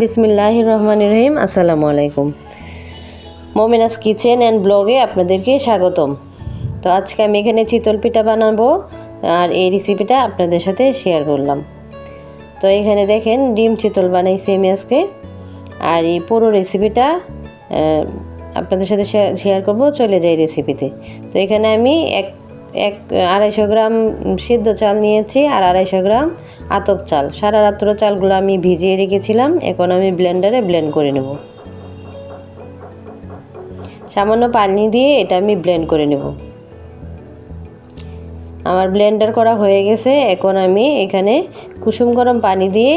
বিসমিল্লাহ রহমান রহিম আসসালামু আলাইকুম মোমিনাস কিচেন অ্যান্ড ব্লগে আপনাদেরকে স্বাগতম। তো আজকে আমি এখানে চিতল পিঠা বানাবো আর এই রেসিপিটা আপনাদের সাথে শেয়ার করলাম। তো এখানে দেখেন ডিম চিতল বানাইছি আমি আজকে। আর এই পুরো রেসিপিটা আপনাদের সাথে শেয়ার করব, চলে যাই রেসিপিতে। তো এখানে আমি এক এক আড়াইশো গ্রাম সিদ্ধ চাল নিয়েছি আর আড়াইশো গ্রাম আতপ চাল। সারা রাত্র চালগুলো আমি ভিজিয়ে রেখেছিলাম, এখন আমি ব্লেন্ডারে ব্লেন্ড করে নেব। সামান্য পানি দিয়ে এটা আমি ব্লেন্ড করে নেব। আমার ব্লেন্ডার করা হয়ে গেছে, এখন আমি এখানে কুসুম গরম পানি দিয়ে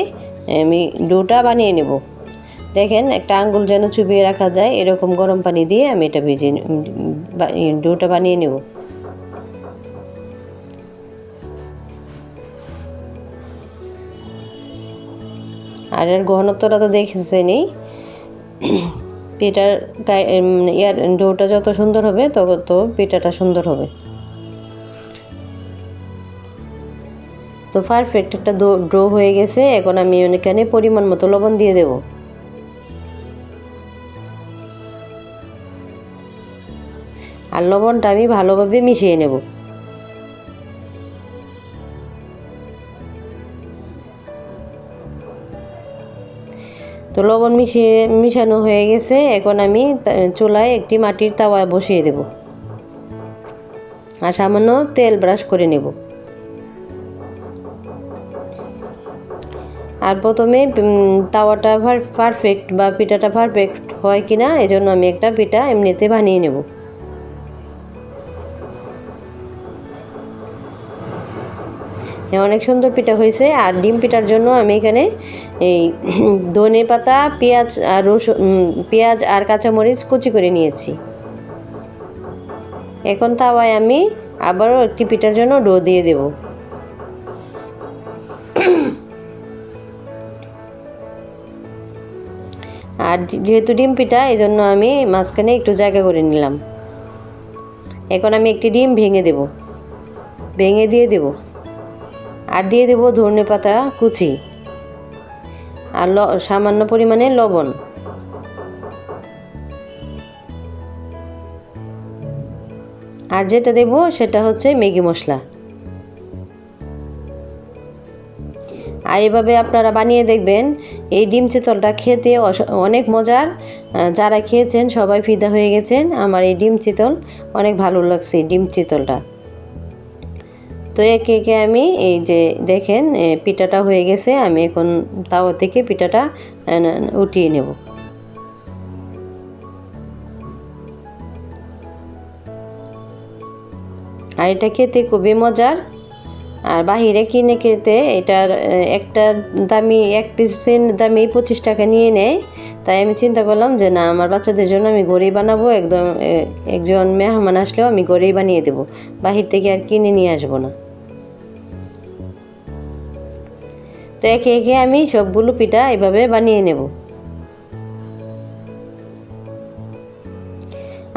আমি ডোটা বানিয়ে নেব। দেখেন, একটা আঙ্গুল যেন চুবিয়ে রাখা যায়, এরকম গরম পানি দিয়ে আমি এটা ভিজিয়ে ডোটা বানিয়ে নেব। আর এর ঘনত্বটা তো দেখেছেনই। পিঠার ইয়ার ডোটা যত সুন্দর হবে, তত তো পিঠাটা সুন্দর হবে। তো পারফেক্ট একটা ড্রো হয়ে গেছে। এখন আমি এখানে পরিমাণ মতো লবণ দিয়ে দেব। আর লবণটা আমি ভালোভাবে মিশিয়ে নেব। তো লবণ মিশিয়ে মিশানো হয়ে গেছে, এখন আমি চুলায় একটি মাটির তাওয়া বসিয়ে দেব। আর সামান্য তেল ব্রাশ করে নেব। আর প্রথমে তাওয়াটা পারফেক্ট বা পিঠাটা পারফেক্ট হয় কি না এই জন্য আমি একটা পিঠা এমনিতে বানিয়ে নেব। অনেক সুন্দর পিঠা হয়েছে। আর ডিম পিঠার জন্য আমি এখানে এই ধনে পাতা, পেঁয়াজ আর রসুন পেঁয়াজ আর কাঁচামরিচ কুচি করে নিয়েছি। এখন তাওয়ায় আমি আবারও একটি পিঠার জন্য ডো দিয়ে দেব। আর যেহেতু ডিম পিঠা এই জন্য আমি মাঝখানে একটু জায়গা করে নিলাম। এখন আমি একটি ডিম ভেঙে দেব। ভেঙে দিয়ে দেব। আর দিয়ে দেব ধনে পাতা কুচি। আর ল সামান্য পরিমাণে লবণ। আর যেটা দেব সেটা হচ্ছে ম্যাগি মশলা। আর এভাবে আপনারা বানিয়ে দেখবেন, এই ডিম চিতলটা খেতে অনেক মজার। যারা খেয়েছেন সবাই ফিদা হয়ে গেছেন। আমার এই ডিম চিতল অনেক ভালো লাগছে ডিম চিতলটা। তো একে একে আমি এই যে দেখেন পিঠাটা হয়ে গেছে আমি এখন তাওয়া থেকে পিঠাটা উঠিয়ে নেব। আর এটা খেতে খুবই মজার। আর বাহিরে কিনে খেতে এটার আহ, একটা দামি এক পিসের দামি পঁচিশ টাকা নিয়ে নেয়। তাই আমি চিন্তা করলাম যে না আমার বাচ্চাদের জন্য আমি ঘরেই বানাবো একদম একজন মেহমান আসলেও আমি ঘরেই বানিয়ে দেবো। বাহির থেকে আর কিনে নিয়ে আসব না। তো একে একে আমি সবগুলো পিঠা এভাবে বানিয়ে নেব।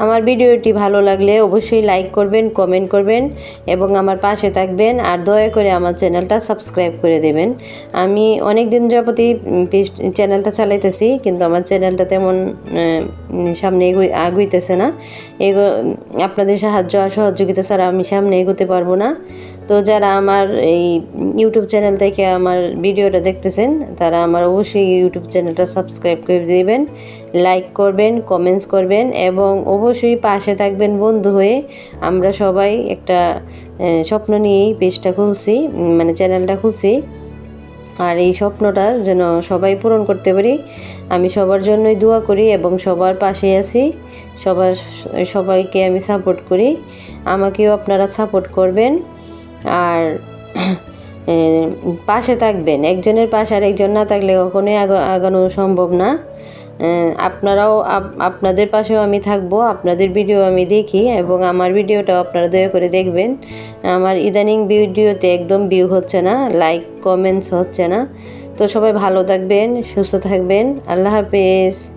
আমার ভিডিওটি ভালো লাগলে অবশ্যই লাইক করবেন, কমেন্ট করবেন এবং আমার পাশে থাকবেন আর দয়া করে আমার চ্যানেলটা সাবস্ক্রাইব করে দেবেন। আমি অনেক দিন যাবতই চ্যানেলটা চালাইতেছি কিন্তু আমার চ্যানেলটা তেমন সামনে আগুইতেছে না। এগো, আপনাদের সাহায্য আর সহযোগিতা ছাড়া আমি সামনে এগোতে পারব না। তো যারা আমার এই ইউটিউব চ্যানেল থেকে আমার ভিডিওটা দেখতেছেন, তারা আমার অবশ্যই ইউটিউব চ্যানেলটা সাবস্ক্রাইব করে দেবেন, লাইক করবেন, কমেন্টস করবেন এবং অবশ্যই পাশে থাকবেন বন্ধু হয়ে। আমরা সবাই একটা স্বপ্ন নিয়েই পেজটা খুলছি মানে চ্যানেলটা খুলছি। আর এই স্বপ্নটা যেন সবাই পূরণ করতে পারি। আমি সবার জন্যই দোয়া করি এবং সবার পাশে আছি। সবার, সবাইকে আমি সাপোর্ট করি। আমাকেও আপনারা সাপোর্ট করবেন। আর পাশে থাকবেন। একজনের পাশে আর একজন না থাকলে কখনোই আগা- আগানো সম্ভব না। আপনারাও আপ- আপনাদের পাশেও আমি থাকব, আপনাদের ভিডিও আমি দেখি এবং আমার ভিডিওটাও আপনারা দয়া করে দেখবেন। আমার ইদানিং ভিডিওতে একদম ভিউ হচ্ছে না লাইক কমেন্টস হচ্ছে না। তো সবাই ভালো থাকবেন, সুস্থ থাকবেন, আল্লাহ হাফেজ।